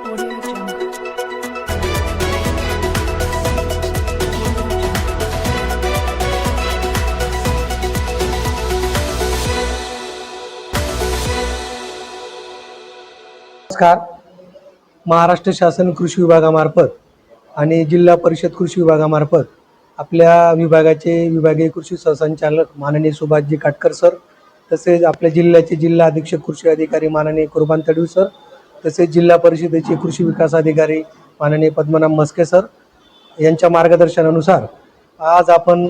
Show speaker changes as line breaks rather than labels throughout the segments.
नमस्कार. महाराष्ट्र शासन कृषी विभागामार्फत आणि जिल्हा परिषद कृषी विभागामार्फत आपल्या विभागाचे विभागीय कृषी सहसंचालक माननीय सुभाषजी काटकर सर तसेच आपल्या जिल्ह्याचे जिल्हा अधीक्षक कृषी अधिकारी माननीय कुर्बान तडवी सर तसेच जिल्हा परिषदेचे कृषी विकास अधिकारी माननीय पद्मनाभ मस्के सर यांच्या मार्गदर्शनानुसार आज आपण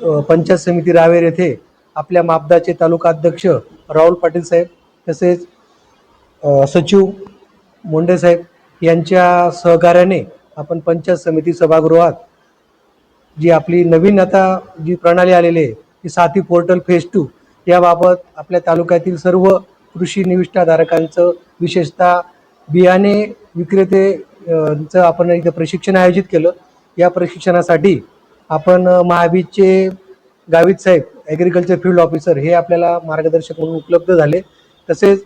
पंचायत समिती रावेर येथे आपल्या मापदाचे तालुका अध्यक्ष राहुल पाटील साहेब तसेच सचिव मुंडे साहेब यांच्या सहकार्याने आपण पंचायत समिती सभागृहात जी आपली नवीन आता जी प्रणाली आलेली आहे ती साथी पोर्टल फेज टू याबाबत आपल्या तालुक्यातील सर्व कृषी निविष्ठाधारकांचं विशेषतः बियाणे विक्रेते चं आपण इथं प्रशिक्षण आयोजित केलं. या प्रशिक्षणासाठी आपण महावीरचे महाबीजचे गावित साहेब ॲग्रिकल्चर फील्ड ऑफिसर हे आपल्याला मार्गदर्शक म्हणून उपलब्ध झाले. तसेच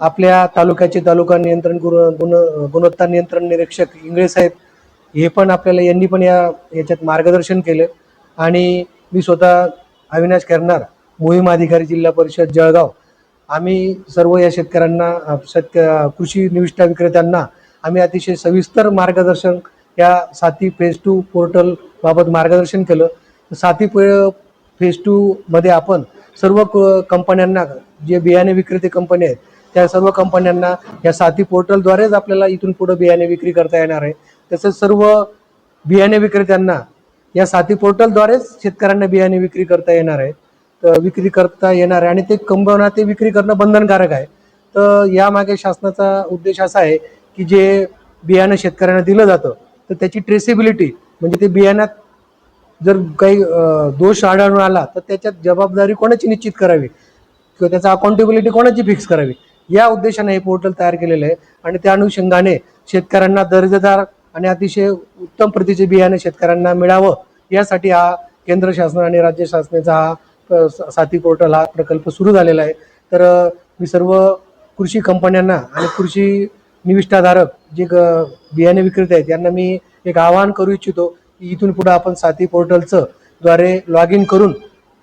आपल्या तालुक्याचे तालुका नियंत्रण गुण गुण गुणवत्ता नियंत्रण निरीक्षक इंगळे साहेब हे पण आपल्याला यांनी पण या याच्यात मार्गदर्शन केलं. आणि मी स्वतः अविनाश करणार मोहीम अधिकारी जिल्हा परिषद जळगाव आम्ही सर्व या शेतकऱ्यांना शेतक कृषी निविष्ठा विक्रेत्यांना आम्ही अतिशय सविस्तर मार्गदर्शन या साथी फेज टू पोर्टल बाबत मार्गदर्शन केलं. साथी फेज टू मध्ये आपण सर्व क- कंपन्यांना जे बियाणे विक्रेते कंपनी आहेत त्या सर्व कंपन्यांना या साथी पोर्टलद्वारेच आपल्याला इथून पुढे बियाणे विक्री करता येणार आहे. तसेच सर्व बियाणे विक्रेत्यांना या साथी पोर्टलद्वारेच शेतकऱ्यांना बियाणे विक्री करता येणार आहे. विक्री करता येणार आहे आणि ते कंपन्या ते विक्री करणं बंधनकारक आहे. तर यामागे शासनाचा उद्देश असा आहे की जे बियाणं शेतकऱ्यांना दिलं जातं तर त्याची ट्रेसेबिलिटी म्हणजे ते बियाण्यात जर काही दोष आढळून आला तर त्याच्यात जबाबदारी कोणाची निश्चित करावी? किंवा त्याचा अकाउंटेबिलिटी कोणाची फिक्स करावी? या उद्देशाने हे पोर्टल तयार केलेलं आहे आणि त्या अनुषंगाने शेतकऱ्यांना दर्जेदार आणि अतिशय उत्तम प्रतीचे बियाणे शेतकऱ्यांना मिळावं यासाठी हा केंद्र शासन आणि राज्य शासनाचा हा साथी पोर्टल हा प्रकल्प सुरू झालेला आहे. तर मी सर्व कृषी कंपन्यांना आणि कृषी निविष्ठाधारक जे ग- बियाणे विक्रेते आहेत यांना मी एक आवाहन करू इच्छितो की इथून पुढे आपण साथी पोर्टलचं द्वारे लॉग इन करून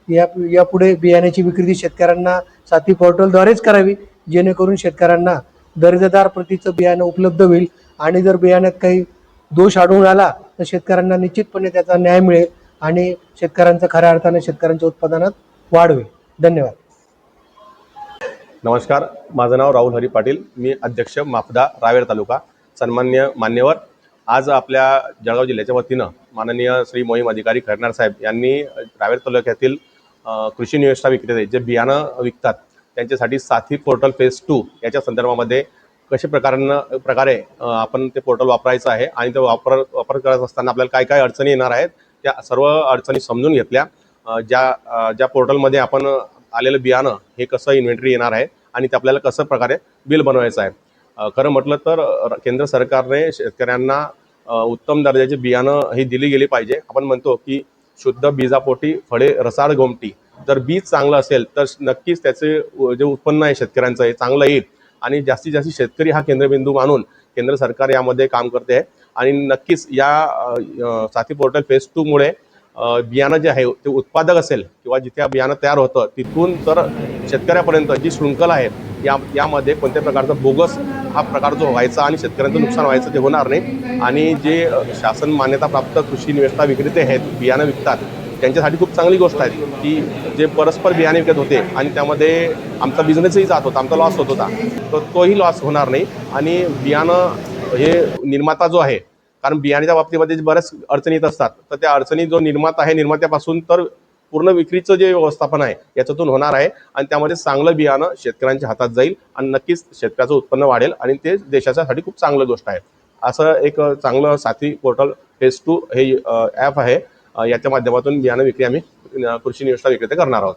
या यापुढे बियाण्याची विक्री शेतकऱ्यांना साथी पोर्टलद्वारेच करावी जेणेकरून शेतकऱ्यांना दर्जेदार प्रतीचं बियाणं उपलब्ध होईल. आणि जर बियाण्यात काही दोष आढळून आला तर शेतकऱ्यांना निश्चितपणे त्याचा न्याय मिळेल. आणि शेतकऱ्यांचं खऱ्या अर्थाने शेतकऱ्यांच्या उत्पादनात वाढ होईल. धन्यवाद.
नमस्कार. माझं नाव राहुल हरी पाटील. मी अध्यक्ष माफदा रावेर तालुका. सन्मान्य मान्यवर. आज आपल्या जळगाव जिल्ह्याच्या वतीनं माननीय श्री मोहीम अधिकारी खरणार साहेब यांनी रावेर तालुक्यातील कृषी निविष्ठा विक्रेते जे बियाणं विकतात त्यांच्यासाठी साथी पोर्टल फेज टू याच्या संदर्भामध्ये कशा प्रकारानं प्रकारे आपण ते पोर्टल वापरायचं आहे आणि ते वापर वापर करत असताना आपल्याला काय काय अडचणी येणार आहेत त्या सर्व अडचणी समजून घेतल्या. ज्या ज्या पोर्टलमध्ये आपण आलेलं बियाणं हे कसं इन्व्हेंटरी येणार आहे आणि ते आपल्याला कसं प्रकारे बिल बनवायचं आहे. खरं म्हटलं तर केंद्र सरकारने शेतकऱ्यांना उत्तम दर्जाचे बियाणं ही दिली गेली पाहिजे. आपण म्हणतो की शुद्ध बीजापोटी फळे रसाळ गोमटी. जर बीज चांगलं असेल तर नक्कीच त्याचे जे उत्पन्न आहे शेतकऱ्यांचं हे चांगलं येईल. आणि जास्तीत जास्त शेतकरी हा केंद्रबिंदू मानून केंद्र सरकार यामध्ये काम करते. आहे आणि नक्कीच या साथी पोर्टल फेज टूमुळे बियाणं जे आहे ते उत्पादक असेल किंवा जिथे बियाणं तयार होतं तिथून तर शेतकऱ्यापर्यंत जी शृंखला आहे या यामध्ये कोणत्या प्रकारचा बोगस हा प्रकार जो व्हायचा आणि शेतकऱ्यांचं नुकसान व्हायचं ते होणार नाही. आणि जे शासन मान्यताप्राप्त कृषी निविष्ठा विक्रेते आहेत बियाणं विकतात त्यांच्यासाठी खूप चांगली गोष्ट आहे की जे परस्पर बियाणे विकत होते आणि त्यामध्ये आमचा बिझनेसही जात होता आमचा लॉस होत होता तर तोही लॉस होणार नाही. आणि बियाणं हे निर्माता जो आहे कारण बियाण्याच्या बाबतीमध्ये बऱ्याच अडचणी येत असतात तर त्या अडचणी जो निर्माता आहे निर्मात्यापासून तर पूर्ण विक्रीचं जे व्यवस्थापन आहे याच्यातून होणार आहे आणि त्यामध्ये चांगलं बियाणं शेतकऱ्यांच्या हातात जाईल आणि नक्कीच शेतकऱ्याचं उत्पन्न वाढेल आणि ते देशाच्यासाठी खूप चांगलं गोष्ट आहे. असं एक चांगलं साथी पोर्टल फेस टू हे ॲप आहे. याच्या माध्यमातून बियाणं विक्री आम्ही कृषी निविष्ठा विक्रेते करणार आहोत.